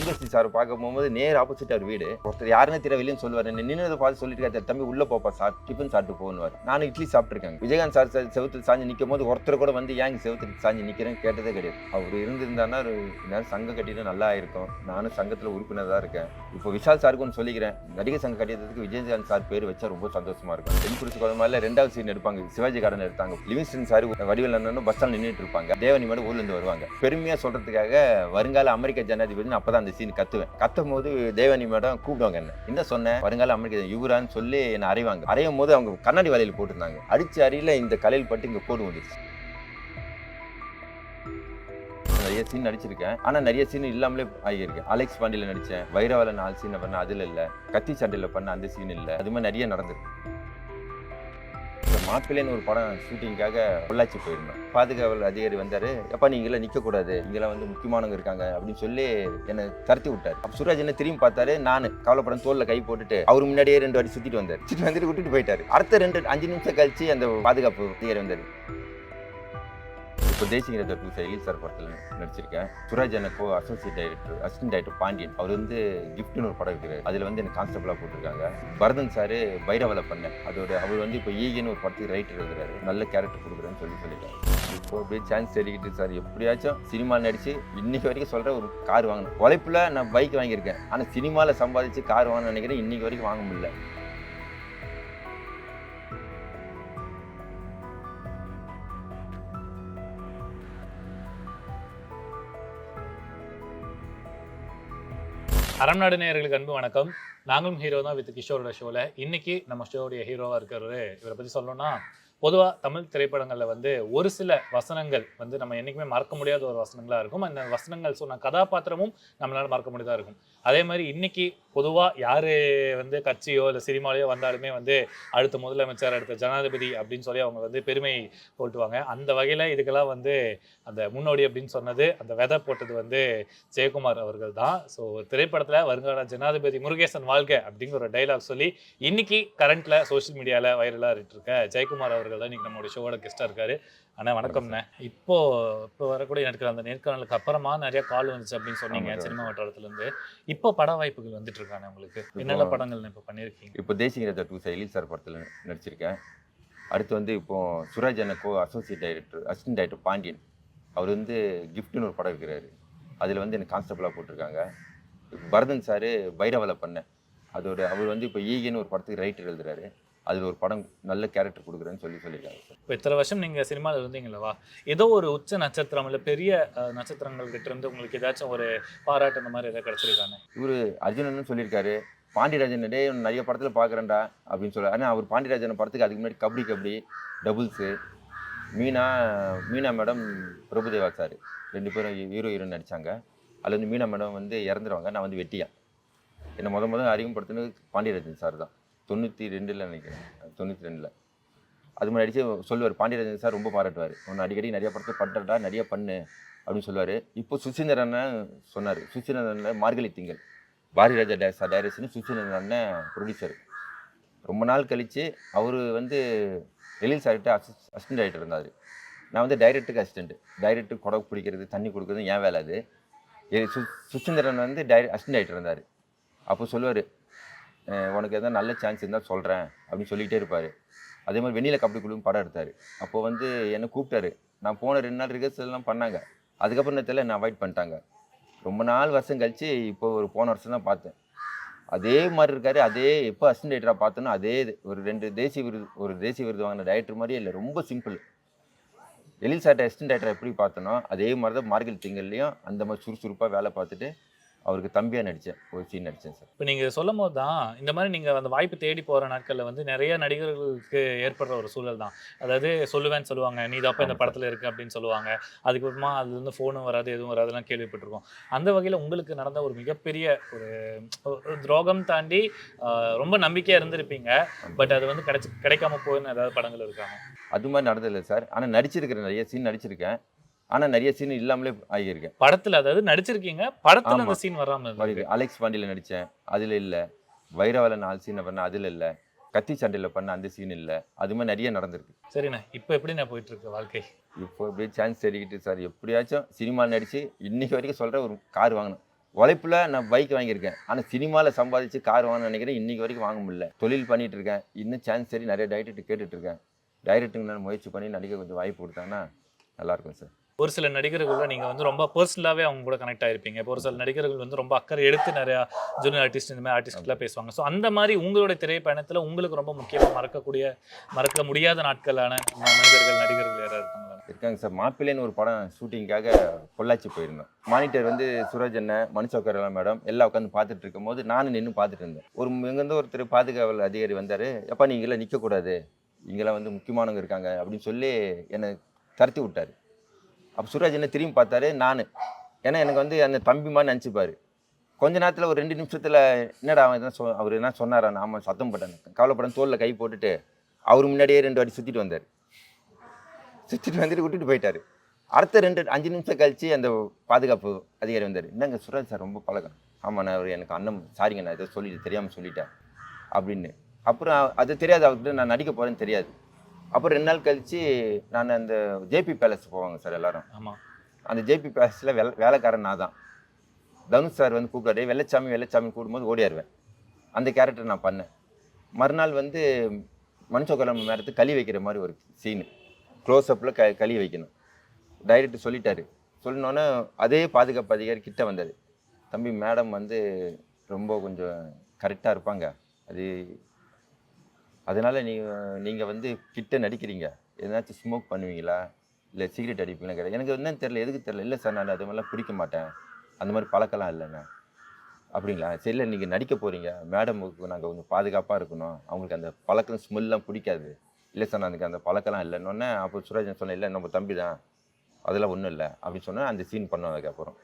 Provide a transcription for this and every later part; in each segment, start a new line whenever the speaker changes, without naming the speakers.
Sundar C sir பார்க்க போகும்போது நேர் ஆப்போசிட் அவர் வீடு. ஒருத்தர் யாருன்னு தெரியவில்லைன்னு சொல்லுவார். சொல்லுவார் நின்று பார்த்து சொல்லிட்டு இருக்காரு, தம்பி உள்ள போப்பா சார். டிஃபன் சாப்பிட்டு போகணுவார் நானும் இட்லி சாப்பிட்டுருக்கேன் விஜயகாந்த் சார் சார் செவுத்துல சாஞ்சு நிற்கும் போது ஒருத்தர் கூட வந்து ஏன் செவத்தில் சாஞ்சு நிற்கிறேன்னு கேட்டதே கிடையாது. அவர் இருந்திருந்தாருன்னா ஒரு நேரம் சங்கம் கட்டிட்டு நல்லா இருக்கும். நானும் சங்கத்தில் உறுப்பினர் தான் இருக்கேன். இப்போ விஷால் சாருக்கு ஒன்று சொல்லிக்கிறேன். நடிகர் சங்கம் கட்டியதுக்கு விஜயகாந்த் சார் பேர் வச்சா ரொம்ப சந்தோஷமா இருக்கும். தென் குறிச்சி குழந்தைல ரெண்டாவது சீன் எடுப்பாங்க. சிவாஜி கார்டன் எடுத்தாங்க. லிவிங்ஸ்டன் சார் வடிவில் பஸ் ஸ்டாண்ட் நின்றுட்டு இருப்பாங்க. தேவனி மேடம் ஊர்லேருந்து வருவாங்க. பெருமையாக சொல்கிறதுக்காக வருங்கால அமெரிக்க ஜனாதிபதி அப்போ தான் சீன் கத்துவேன். கத்தும் போது தேவனி மேடம் கூப்பிடுவாங்க என்ன. என்ன சொன்னேன்? வருங்கால அமெரிக்க யுவரான்னு சொல்லி என்ன அறைவாங்க. அறையும் போது அவங்க கண்ணாடி வலையில் போட்டிருந்தாங்க. அடிச்சு அறையில இந்த கலையில் பட்டு இங்க கோடு வந்துருச்சு நிறைய சீன் நடிச்சிருக்கேன். ஆனா நிறைய சீன் இல்லாமலே ஆகியிருக்கேன் அலெக்ஸ் பாண்டியில் நடிச்சேன். வைரவால நாலு சீனை பண்ண அதில் இல்லை. கத்தி சண்டையில் பண்ண அந்த சீன் இல்லை. அது மாதிரி நிறைய நடந்திருக்கு. மாப்பிள்ளைன்னு ஒரு படம் ஷூட்டிங்காக பொள்ளாச்சி போயிருந்தோம். பாதுகாவல் அதிகாரி வந்தார். எப்பா நீங்க நிற்கக்கூடாது இங்கெல்லாம் வந்து முக்கியமானவங்க இருக்காங்க. அப்படின்னு சொல்லி என்னை தரத்தி விட்டார். அப்போ சுராஜ் என்ன திரும்பி பார்த்தாரு? நான். கவலைப்படம் தோலில் கை போட்டுட்டு அவர் முன்னாடியே ரெண்டு வாட்டி சுற்றிட்டு வந்தார். சுத்தி வந்துட்டு விட்டுட்டு போயிட்டார். அடுத்த ரெண்டு அஞ்சு நிமிஷம் கழிச்சு அந்த பாதுகாப்பு அதிகாரி வந்தார். இப்போ தேசிங்கிற டூ எழில் சார் படத்தில் நடிச்சிருக்கேன். சுராஜ் எனக்கு associate director assistant director Pandian. அவர் வந்து கிஃப்ட்னு ஒரு படம் இருக்கிறார் அதில் வந்து எனக்கு கான்ஸ்டபிளாக போட்டிருக்காங்க? பரதன் சார் பைரவலை பண்ணேன் அதோட அவர் வந்து இப்போ ஈகன்னு ஒரு படத்துக்கு ரைட்டர் எழுதுறாரு நல்ல கேரக்டர் கொடுக்குறேன்னு சொல்லி சொல்லிட்டாரு. இப்போ அப்படியே சான்ஸ் தெரிவிக்கிட்டு சார் எப்படியாச்சும் சினிமா நடிச்சு இன்னைக்கு வரைக்கும் சொல்கிற ஒரு கார் வாங்கணும். உழைப்பில் நான் பைக் வாங்கியிருக்கேன். ஆனால் சினிமாவில் சம்பாதிச்சு கார் வாங்கணும்னு நினைக்கிறேன். இன்னைக்கு வரைக்கும் வாங்க முடியல.
அறம் நாடு நேயர்களுக்கு அன்பு வணக்கம். நாங்களும் ஹீரோ தான் வித் கிஷோரோட ஷோவில் இன்னைக்கு நம்ம ஷோவுடைய ஹீரோவாக இருக்கிறவரு. இவரை பற்றி சொல்லணும்னா பொதுவாக தமிழ் திரைப்படங்களில் வந்து ஒரு சில வசனங்கள் வந்து நம்ம என்றைக்குமே மறக்க முடியாத ஒரு வசனங்களாக இருக்கும். அந்த வசனங்கள் சொன்ன கதாபாத்திரமும் நம்மளால் மறக்க முடியாதா இருக்கும். அதே மாதிரி இன்னைக்கு பொதுவாக யார் வந்து கட்சியோ இல்லை சினிமாலையோ வந்தாலுமே வந்து அடுத்த முதலமைச்சர் அடுத்த ஜனாதிபதி அப்படின்னு சொல்லி அவங்க வந்து பெருமை போட்டுவாங்க. அந்த வகையில் இதுக்கெல்லாம் வந்து அந்த முன்னோடி அப்படின்னு சொன்னது அந்த விதை போட்டது வந்து ஜெயக்குமார் அவர்கள் தான். ஸோ ஒரு திரைப்படத்தில் வருங்கால ஜனாதிபதி முருகேசன் வாழ்க அப்படிங்கிற ஒரு டைலாக் சொல்லி இன்னைக்கு கரண்ட்டில் சோஷியல் மீடியாவில் வைரலாக இருக்க. ஜெயக்குமார் அவர்கள் தான் இன்னைக்கு நம்மளோட ஷோவோட கெஸ்ட்டாக இருக்காரு. அண்ணா வணக்கம்ண்ணே. இப்போ இப்போ வரக்கூடிய நடக்கிற அந்த நேர்காணலுக்கு அப்புறமா நிறைய கால் வந்துச்சு அப்படின்னு சொன்னீங்க. சினிமா வட்டாரத்துலேருந்து. இப்போ பட வாய்ப்புகள் வந்துட்டு இருக்கானே உங்களுக்கு? என்னென்ன படங்கள் இப்போ பண்ணியிருக்கீங்க?
இப்போ தேசிய டூ எழில் சார் படத்தில் நடிச்சிருக்கேன். அடுத்து வந்து இப்போ சுராஜ் எனக்கு associate director assistant director Pandian. அவர் வந்து கிஃப்ட்னு ஒரு படம் இருக்கிறாரு அதில் வந்து எனக்கு கான்ஸ்டபிளாக போட்டிருக்காங்க. பரதன் சார் பைரவலை பண்ணேன் அதோட அவர் வந்து இப்போ ஈகன்னு ஒரு படத்துக்கு ரைட்டர் எழுதுறாரு. அதில் ஒரு படம் நல்ல கேரக்டர் கொடுக்குறேன்னு சொல்லி சொல்லியிருக்காங்க சார்.
இப்போ இத்தனை வருஷம் நீங்கள் சினிமாவில் இருந்தீங்களவா ஏதோ ஒரு உச்ச நட்சத்திரம் இல்லை பெரிய அஹ், நட்சத்திரங்கள் கிட்ட இருந்து உங்களுக்கு ஏதாச்சும் ஒரு பாராட்டு அந்த மாதிரி ஏதாவது கிடைச்சிருக்காங்க
இவர் அர்ஜுனன் சொல்லியிருக்காரு. பாண்டியராஜன் டே நிறைய படத்தில் பார்க்குறேன்டா அப்படின்னு சொல்ல ஆனால் அவர் பாண்டியராஜன் படத்துக்கு அதுக்கு முன்னாடி kabaddi kabaddi doubles Meena Meena madam Prabhudeva sir. ரெண்டு பேரும் ஹீரோ ஹீரோயின் நடித்தாங்க அதில் வந்து மீனா மேடம் வந்து இறந்துருவாங்க. நான் வந்து வெட்டியன் என்னை முத முத அறிமுகப்படுத்தினது பாண்டியராஜன் சார் தான். தொண்ணூற்றி ரெண்டில் நினைக்கிறேன். தொண்ணூற்றி ரெண்டில். அது மாதிரி அடிச்சு சொல்லுவார் பாண்டியராஜன் சார் ரொம்ப பாராட்டுவார். உன்னை அடிக்கடி நிறைய படத்தை பண்ணுறடா நிறைய பண்ணு. அப்படின்னு சொல்லுவார். இப்போ சுசீந்திரன் சொன்னார் சுசீந்திரன் மார்கழி திங்கள். பாரதிராஜா டே சார் டைரக்ஷன் சுசீந்திரன் அண்ணன் ப்ரொடியூசர் ரொம்ப நாள் கழித்து அவர் வந்து ரிலீஸ் ஆகிட்டு அசிஸ் அசிஸ்டன்ட் ஆகிட்டு இருந்தார். நான் வந்து டைரக்டருக்கு அசிஸ்டன்ட் டைரக்டர் குடகு பிடிக்கிறது தண்ணி கொடுக்குறது ஏன் வேலை அது. சு சுசீந்திரன் வந்து டைரக்ட் அசிஸ்டன்ட் ஆகிட்டு இருந்தார். அப்போ சொல்லுவார் உனக்கு எதாவது நல்ல சான்ஸ் இருந்தால் சொல்கிறேன் அப்படின்னு சொல்லிகிட்டே இருப்பார். அதே மாதிரி வெண்ணில கபடி குழுவும் படம் எடுத்தார். அப்போ வந்து என்னை கூப்பிட்டாரு. நான் போன ரெண்டு நாள் ரிஹர்சல் எல்லாம் பண்ணாங்க. அதுக்கப்புறம் என்ன தெரியல என்னை அவாய்ட் பண்ணிட்டாங்க. ரொம்ப நாள் வருஷம் கழிச்சு இப்போ ஒரு போன வருஷம் தான் பார்த்தேன். அதே மாதிரி இருக்கார். அதே எப்போ அசிஸ்டன்ட் டைரக்டராக பார்த்தோன்னா அதே இது. ஒரு ரெண்டு தேசிய விருது ஒரு தேசிய விருது வாங்கின டைரக்டர் மாதிரியே இல்லை. ரொம்ப சிம்பிள் எழில் சார்ட்ட அசிஸ்டன்ட் டைரக்டர் எப்படி பார்த்தனோ அதே மாதிரி தான் மார்கழி திங்கள்லையும் அந்த மாதிரி சுறுசுறுப்பாக வேலை பார்த்துட்டு அவருக்கு தம்பியாக நடித்தேன் ஒரு சீன் நடித்தேன் சார்.
இப்போ நீங்கள் சொல்லும் போது தான் இந்த மாதிரி நீங்கள் அந்த வாய்ப்பு தேடி போகிற நாட்களில் வந்து நிறைய நடிகர்களுக்கு ஏற்படுற ஒரு சூழல் தான். அதாவது சொல்லுவேன்னு சொல்லுவாங்க நீ தப்பா இந்த. படத்தில் இருக்கு அப்படின்னு சொல்லுவாங்க. அதுக்கப்புறமா அது வந்து ஃபோனும் வராது எதுவும் வராதுலாம் கேள்விப்பட்டிருக்கோம். அந்த வகையில் உங்களுக்கு நடந்த ஒரு மிகப்பெரிய ஒரு துரோகம் தாண்டி ரொம்ப நம்பிக்கையாக இருந்திருப்பீங்க. பட் அது வந்து கிடைச்சி கிடைக்காம போயின்னு ஏதாவது படங்கள் இருக்காங்க?
அது மாதிரி நடந்ததில்லை சார். ஆனால் நடிச்சிருக்கிறேன் நிறைய சீன் நடிச்சிருக்கேன். ஆனால் நிறைய சீன் இல்லாமலே ஆகியிருக்கேன்
படத்தில் அதாவது நடிச்சிருக்கீங்க படத்தில் அந்த. சீன் வராமல்
அலெக்ஸ் பாண்டியில் நடித்தேன் அதில் இல்லை. வைரவால நாலு சீனை பண்ண அதில் இல்லை. கத்தி சண்டையில் பண்ண அந்த சீன் இல்லை. அது மாதிரி நிறைய நடந்திருக்கு.
சரிண்ணே இப்போ எப்படி நான் போயிட்டு இருக்கு வாழ்க்கை?
இப்போ அப்படியே சான்ஸ் தேடிக்கிட்டு சார் எப்படியாச்சும் சினிமா நடித்து இன்னைக்கு வரைக்கும் சொல்கிற ஒரு கார் வாங்கணும். உழைப்புல நான் பைக் வாங்கியிருக்கேன். ஆனால் சினிமாவில் சம்பாதிச்சு கார் வாங்கணும்னு நினைக்கிறேன் இன்னைக்கு வரைக்கும் வாங்க முடியல. தொழில் பண்ணிட்டு இருக்கேன். இன்னும் சான்ஸ் சரி நிறைய டைரக்டர் கேட்டுட்டு இருக்கேன். டைரக்டருக்கு நான் முயற்சி பண்ணி நடிக்க கொஞ்சம் வாய்ப்பு கொடுத்தாங்கன்னா நல்லாயிருக்கும் சார்.
ஒரு சில நடிகர்கள்ல நீங்கள் வந்து ரொம்ப பர்சனலாகவே அவங்க கூட கனெக்ட் ஆயிருப்பீங்க. இப்போ ஒரு சில நடிகர்கள் வந்து ரொம்ப அக்கறை எடுத்து நிறையா ஜூனியர் ஆர்டிஸ்ட் இந்த மாதிரி ஆர்டிஸ்ட்லாம் பேசுவாங்க. ஸோ அந்த மாதிரி உங்களுடைய திரைப்பயணத்தில் உங்களுக்கு ரொம்ப முக்கியமாக மறக்கக்கூடிய மறக்க முடியாத நாட்களான மனிதர்கள் நடிகர்கள் யாராவது இருக்காங்களா?
இருக்காங்க சார். மாப்பிள்ளைன்னு ஒரு படம் ஷூட்டிங்காக பொள்ளாச்சி போயிருந்தோம். மானிட்டர் வந்து சுரஜ் அண்ணன் மனுஷோக்கரெல்லாம் மேடம். எல்லாம் உட்காந்து பார்த்துட்டு இருக்கும்போது நானும் நின்று பார்த்துட்டு இருந்தேன். ஒரு இங்கேருந்து ஒருத்தர் பாதுகாவல் அதிகாரி வந்தார். எப்போ நீ நிற்கக்கூடாது இங்கெல்லாம் வந்து முக்கியமானவங்க இருக்காங்க. அப்படின்னு சொல்லி என்னை தரத்தி விட்டார். அப்போ சுராஜ் என்ன திரும்பி பார்த்தாரு நான். ஏன்னா எனக்கு வந்து அந்த தம்பி மாதிரி நினச்சிப்பாரு. கொஞ்ச நேரத்தில் ஒரு ரெண்டு நிமிஷத்தில் என்னடா அவன் என்ன சொ அவர் என்ன சொன்னாரா? ஆமாம் சத்தம் போட்டேன் கவலைப்படம் தோளில் கை போட்டுட்டு அவர் முன்னாடியே ரெண்டு வாட்டி சுற்றிட்டு வந்தார். சுற்றிட்டு வந்துட்டு விட்டுட்டு போயிட்டார். அடுத்த ரெண்டு அஞ்சு நிமிஷம் கழித்து அந்த பாதுகாப்பு அதிகாரி வந்தார். என்னங்க சுரேஷ் சார் ரொம்ப பழக்கம். ஆமாம் நான் அவர் எனக்கு அண்ணன் சாரிங்க நான் இதை சொல்லிட்டு தெரியாமல் சொல்லிட்டேன். அப்படின்னு. அப்புறம் அது தெரியாது அவர்கிட்ட நான் நடிக்க போகிறேன்னு தெரியாது. அப்புறம் ரெண்டு நாள் கழிச்சு நான் அந்த ஜேபி பேலஸ் போவாங்க சார் எல்லாரும்.
ஆமா.
அந்த ஜேபி பேலஸில் வேலை வேலைக்காரன் நான் தான். தனுஷ் சார் வந்து கூப்பிட்டாரு வெள்ளச்சாமி வெள்ளச்சாமி கூடும்போது ஓடியாருவேன். அந்த கேரக்டர் நான் பண்ணேன். மறுநாள் வந்து மனுஷோக்கலம் மேடத்து களி வைக்கிற மாதிரி ஒரு சீனு க்ளோஸ்அப்பில் க களி வைக்கணும். டைரக்டர் சொல்லிட்டாரு. சொன்னோன்னே அதே பாதுகாப்பு அதிகாரி கிட்ட வந்தார். தம்பி மேடம் வந்து ரொம்ப கொஞ்சம் கரெக்டாக இருப்பாங்க. அது அதனால் நீங்கள் நீங்கள் வந்து கிட்ட நடிக்கிறீங்க. எதனாச்சும் ஸ்மோக் பண்ணுவீங்களா? இல்லை சிகரெட் அடிப்பீங்களா கேட்டேன் எனக்கு என்னன்னு தெரியல எதுக்கு தெரியல. இல்லை சார் நான் அது மாதிரிலாம் பிடிக்க மாட்டேன். அந்த மாதிரி பழக்கம்லாம் இல்லைண்ணே அப்படிங்களா? சரி இல்லை நீங்கள் நடிக்க போகிறீங்க மேடமுக்கு நாங்கள் கொஞ்சம் பாதுகாப்பாக இருக்கணும். அவங்களுக்கு அந்த பழக்கம் ஸ்மெல்லாம் பிடிக்காது. இல்லை சார் எனக்கு அந்த பழக்கம்லாம் இல்லைன்னொன்னே அப்போ சுராஜன் சொன்னேன் இல்லை நம்ம தம்பி தான். அதெல்லாம் ஒன்றும் இல்லை. அப்படின்னு சொன்னால் அந்த சீன் பண்ணுவோம் அதுக்கப்புறம்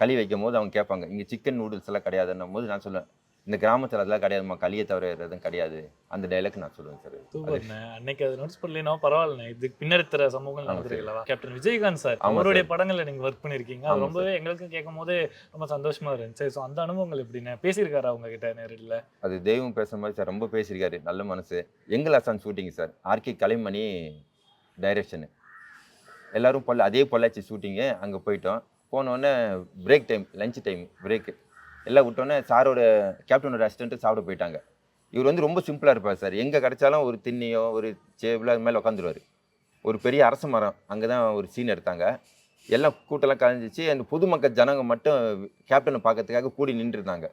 களி வைக்கும் போது அவங்க கேட்பாங்க இங்கே சிக்கன் நூடுல்ஸ் எல்லாம் கிடையாதுன்னும் போது நான் சொல்லுவேன் இந்த கிராமத்தில் அதெல்லாம் கிடையாதும்மா களியை தவிர எதுவும் கிடையாது. அந்த டைலாக் நான் சொல்லுவேன் சார்.
சூப்பர்ண்ணே அன்னைக்கு அது நோட்ஸ் பண்ணலைனோ பரவாயில்லண்ணே. இதுக்கு தர சமூகங்கள்
ஆமா
நடந்திருக்கலவா கேப்டன் விஜயகாந்த் சார் அவருடைய. படங்கள்ல நீங்க ஒர்க் அது
ஆமா
ரொம்பவே எங்களுக்கும் கேட்கும் போது ரொம்ப சந்தோஷமா இருந்துச்சு. ஸோ அந்த அனுபவங்கள் எப்படிண்ணே? பேசியிருக்காரு அவங்க கிட்ட நேரில்?
அது தெய்வம் பேசுகிற மாதிரி சார் ரொம்ப பேசியிருக்காரு. நல்ல மனசு. எங்கள் Azan shooting sir. RK Kalaimani direction எல்லாரும் பொல்ல அதே பொள்ளாச்சி ஷூட்டிங்கு அங்கே போயிட்டோம். போனோடனே break time lunch time break எல்லாம் விட்டோன்னே சாரோட கேப்டனோட அசிஸ்டண்ட்டு சாப்பிட போயிட்டாங்க. இவர் வந்து ரொம்ப சிம்பிளாக இருப்பார் சார். எங்கே கிடைச்சாலும் ஒரு திண்ணியோ ஒரு சேபிள் அது மேலே உட்காந்துருவார் ஒரு பெரிய அரச மரம் அங்கே தான் ஒரு சீன் எடுத்தாங்க. எல்லாம் கூட்டெல்லாம் கலைஞ்சிச்சு. அந்த பொதுமக்கள் ஜனங்க மட்டும் கேப்டனை பார்க்கறதுக்காக கூடி நின்றுருந்தாங்க.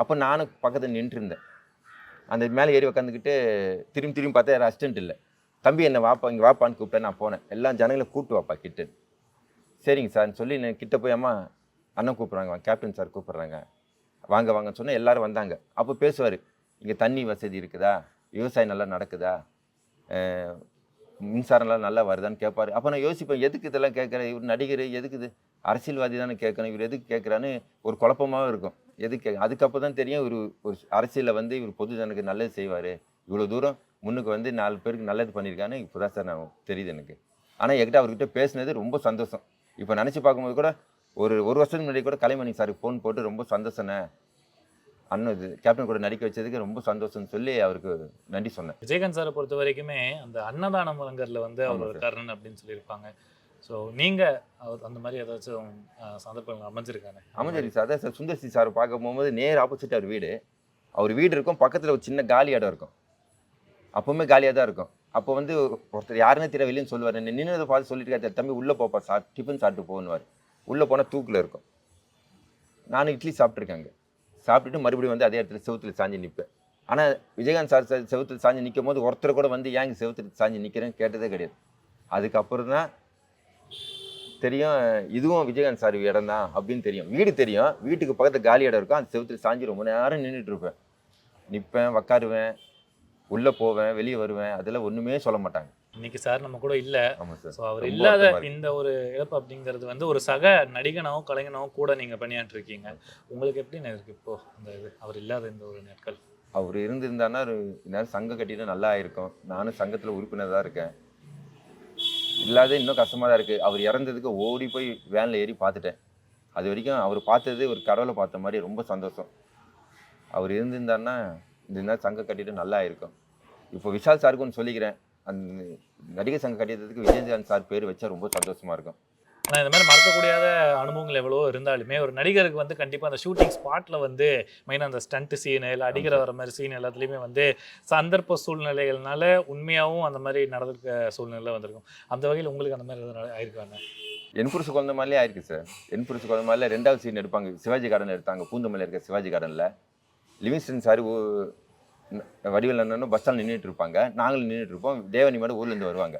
அப்போ நானும் பக்கத்தில் நின்றுருந்தேன். அந்த மேலே ஏறி உட்காந்துக்கிட்டு திரும்பி திரும்பி பார்த்தா யாரும் அசிஸ்டன்ட் இல்லை. தம்பி என்னை வாப்பா இங்கே வாப்பான்னு கூப்பிட்டேன் நான் போனேன். எல்லாம் ஜனங்களை கூப்பிட்டு வாப்பா கிட்ட சரிங்க சார் சொல்லி நான் கிட்ட போய் அம்மா அண்ணன் கூப்பிட்றாங்க கேப்டன் சார் கூப்பிட்றாங்க. வாங்க வாங்கன்னு சொன்னால் எல்லோரும் வந்தாங்க. அப்போ பேசுவார் இங்கே தண்ணி வசதி இருக்குதா? விவசாயம் நல்லா நடக்குதா? மின்சாரம்லாம் நல்லா வருதான்னு கேட்பார் அப்போ நான் யோசிப்பேன் எதுக்கு இதெல்லாம் கேட்குறேன் இவர் நடிகர் எதுக்கு இது? அரசியல்வாதி தானே கேட்கணும் இவர் எதுக்கு கேட்குறான்னு ஒரு குழப்பமாகவும் இருக்கும். எதுக்கு அதுக்கப்புறம் தான் தெரியும் இவர் ஒரு அரசியலில் வந்து இவர் பொது ஜனக்கு நல்லது செய்வார். இவ்வளோ தூரம் முன்னுக்கு வந்து நாலு பேருக்கு நல்லது பண்ணியிருக்கான்னு இப்போ தான் சார் நான் தெரியுது எனக்கு. ஆனால் என்கிட்ட அவர்கிட்ட பேசினது ரொம்ப சந்தோஷம். இப்போ நினச்சி பார்க்கும்போது கூட ஒரு ஒரு வருஷத்துக்கு முன்னாடி கூட கலைமணி சாருக்கு ஃபோன் போட்டு ரொம்ப சந்தோஷண்ணே அண்ணன் இது கேப்டன் கூட நடிக்க வச்சதுக்கு ரொம்ப சந்தோஷம்னு சொல்லி அவருக்கு நன்றி சொன்னேன்.
விஜயகாந்த் சாரை பொறுத்த வரைக்குமே அந்த அன்னதானம் வழங்கல்ல வந்து அவர்
சார்.
கர்ணன் அப்படின்னு சொல்லியிருப்பாங்க. ஸோ நீங்க அவர் அந்த மாதிரி ஏதாச்சும் சந்தர்ப்பங்கள் அமைஞ்சிருக்கானே?
அமைஞ்சரி சார். அதான் சார் சுந்தர்சி சார் பார்க்க போகும்போது நேர் ஆப்போசிட் அவர் வீடு. அவர் வீடு இருக்கும் பக்கத்தில் ஒரு சின்ன காலி இடம் இருக்கும். அப்பவுமே காலியாக தான் இருக்கும். அப்போ வந்து ஒருத்தர் யாருன்னு தெரிய வெளியே சொல்லுவார் நின்னதை பார்த்து சொல்லிட்டு தம்பி உள்ளே போப்பா சா டிஃபன் சாப்பிட்டு போகணுவார் உள்ளே போனால் தூக்கில் இருக்கும். நானும் இட்லி சாப்பிட்ருக்கேங்க சாப்பிட்டுட்டு மறுபடியும் வந்து அதே இடத்துல செவுத்துல சாஞ்சு நிற்பேன் ஆனால் விஜயகாந்த் சார் செவத்தில் செவுத்துல சாஞ்சு நிற்கும் போது ஒருத்தர் கூட வந்து ஏங்க செவுத்துல சாஞ்சு நிற்கிறேன்னு கேட்டதே கிடையாது. அதுக்கப்புறம் தான் தெரியும் இதுவும் விஜயகாந்த் சார் இடம் தான் அப்படின்னு தெரியும். வீடு தெரியும். வீட்டுக்கு பக்கத்தில் காலி இடம் இருக்கும். அந்த செவுத்துல சாஞ்சி ரொம்ப நேரம் நின்றுட்டு இருப்பேன். நிற்பேன் உக்காருவேன். உள்ளே போவேன் வெளியே வருவேன். அதெல்லாம் ஒன்றுமே சொல்ல மாட்டாங்க.
இன்னைக்கு சார் நம்ம கூட இல்ல. ஸோ அவர் இல்லாத. இந்த ஒரு இழப்பு அப்படிங்கிறது வந்து ஒரு சக நடிகனாவும் கலைஞனாவும் கூட நீங்க பணியாற்றி இருக்கீங்க உங்களுக்கு எப்படி இருக்கு இப்போ இந்த இது? அவர் இல்லாத இந்த ஒரு நாட்கள்.
அவர் இருந்திருந்தாருன்னா ஒரு இந்நேரம் சங்கம் கட்டிட்டு நல்லா ஆயிருக்கும். நானும் சங்கத்தில் உறுப்பினர் தான் இருக்கேன். இல்லாத இன்னும் கஷ்டமாக தான் இருக்குது அவர் இறந்ததுக்கு ஓடி போய் வேனில் ஏறி பார்த்துட்டேன். அது வரைக்கும் அவர் பார்த்தது ஒரு கடவுளை பார்த்த மாதிரி ரொம்ப சந்தோஷம். அவர் இருந்திருந்தாருன்னா இந்த நேரம் சங்கம் கட்டிட்டு நல்லா இருக்கும் இப்போ விஷால் சாருக்கு ஒன்று சொல்லிக்கிறேன். அந்த நடிகர் சங்கம் கட்டியதுக்கு விஜயகாந்த் சார் பேர் வச்சா ரொம்ப சந்தோஷமா இருக்கும்.
ஆனால் இந்த மாதிரி மறக்கக்கூடியாத அனுபவங்கள் எவ்வளவோ இருந்தாலுமே ஒரு நடிகருக்கு வந்து கண்டிப்பாக அந்த ஷூட்டிங் ஸ்பாட்டில் வந்து மெயினாக அந்த ஸ்டண்ட் சீனு இல்லை அடிக்கிற வர மாதிரி சீன் எல்லாத்துலேயுமே வந்து சந்தர்ப்ப சூழ்நிலைகள்னால உண்மையாகவும் அந்த மாதிரி நடந்திருக்க சூழ்நிலை வந்திருக்கும். அந்த வகையில் உங்களுக்கு அந்த மாதிரி ஆயிருக்காங்க
என் புருஷ குழந்த மாதிரிலே ஆயிருக்கு சார். என் புருஷ குழந்த மாதிரில ரெண்டாவது சீன் எடுப்பாங்க. சிவாஜி கார்டன் எடுத்தாங்க. பூந்தமல்லியில் இருக்க சிவாஜி கார்டனில் லிவிங்ஸ்டன் சார் வடிவில் அண்ணனும் பஸ் ஸ்டாண்ட் நின்றுட்டு இருப்பாங்க. நாங்களும் நின்றுட்டு இருப்போம். தேவனி மேடம் ஊர்லேருந்து வருவாங்க.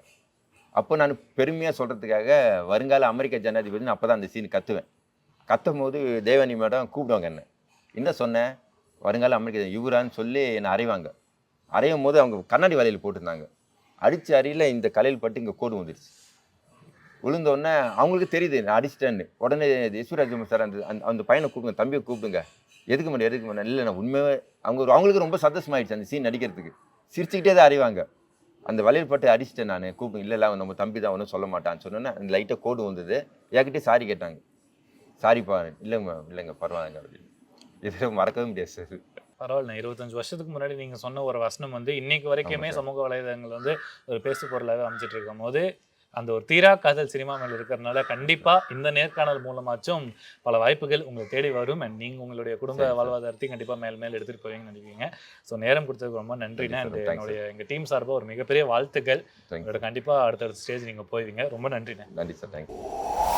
அப்போ நான் பெருமையாக சொல்கிறதுக்காக வருங்கால அமெரிக்க ஜனாதிபதினு அப்போ தான் அந்த சீன் கற்றுவேன் கத்தும் போது தேவனி மேடம் கூப்பிடுவாங்க என்ன. என்ன சொன்னேன் வருங்கால அமெரிக்க இவரான்னு சொல்லி என்னை அறைவாங்க. அறையும் போது அவங்க கண்ணாடி வலையில் போட்டிருந்தாங்க. அடித்த அறையில் இந்த கலையில் பட்டு இங்கே கோடு வந்துடுச்சு விழுந்தோடனே அவங்களுக்கு தெரியுது நான் அடிச்சிட்டேன்னு. உடனே யசுவராஜ் சார் அந்த அந்த அந்த பையனை கூப்பிடுங்க தம்பியை கூப்பிடுங்க. எதுக்கு முடியும் எதுக்கு முடியும் இல்லை நான் உண்மையாகவே அவங்க அவங்களுக்கு ரொம்ப சந்தோஷமாயிடுச்சு அந்த சீன் நடிக்கிறதுக்கு. சிரிச்சுக்கிட்டே தான் அறிவாங்க. அந்த வலையில் பட்டு அடிச்சிட்டேன் நான் கூப்பிடுங்க இல்லை இல்லை அவன் நம்ம தம்பி தான் ஒன்றும் சொல்ல மாட்டான்னு சொன்னோன்னே அந்த லைட்டாக கோடு வந்தது. என்கிட்டே சாரி கேட்டாங்க. சாரிப்பா இல்லைங்க இல்லைங்க பரவாயில்லைங்க அப்படின்னு. இது மறக்கவே முடியாது சார்
பரவாயில்ல இருபத்தஞ்சு வருஷத்துக்கு முன்னாடி நீங்கள் சொன்ன ஒரு வசனம் வந்து இன்னைக்கு வரைக்குமே. சமூக வலைதளங்கள் வந்து ஒரு பேசு பொருளாக அமைச்சிட்டு இருக்கும் போது அந்த ஒரு தீரா காதல் சினிமா மேல இருக்கிறதுனால கண்டிப்பா இந்த நேர்காணல் மூலமாச்சும் பல வாய்ப்புகள் உங்களை தேடி வரும். அண்ட் நீங்க உங்களுடைய குடும்ப. வாழ்வாதாரத்தையும் கண்டிப்பா மேல் மேல் எடுத்துட்டு போவீங்கன்னு நினைக்கிறீங்க. ஸோ நேரம் கொடுத்ததுக்கு ரொம்ப நன்றிண்ணா. அண்ட் என்னுடைய எங்க டீம் சார்பாக ஒரு மிகப்பெரிய வாழ்த்துக்கள். உங்களோட கண்டிப்பா அடுத்தடுத்த ஸ்டேஜ் நீங்க போவீங்க. ரொம்ப நன்றிண்ணே.
நன்றி சார் தேங்க்யூ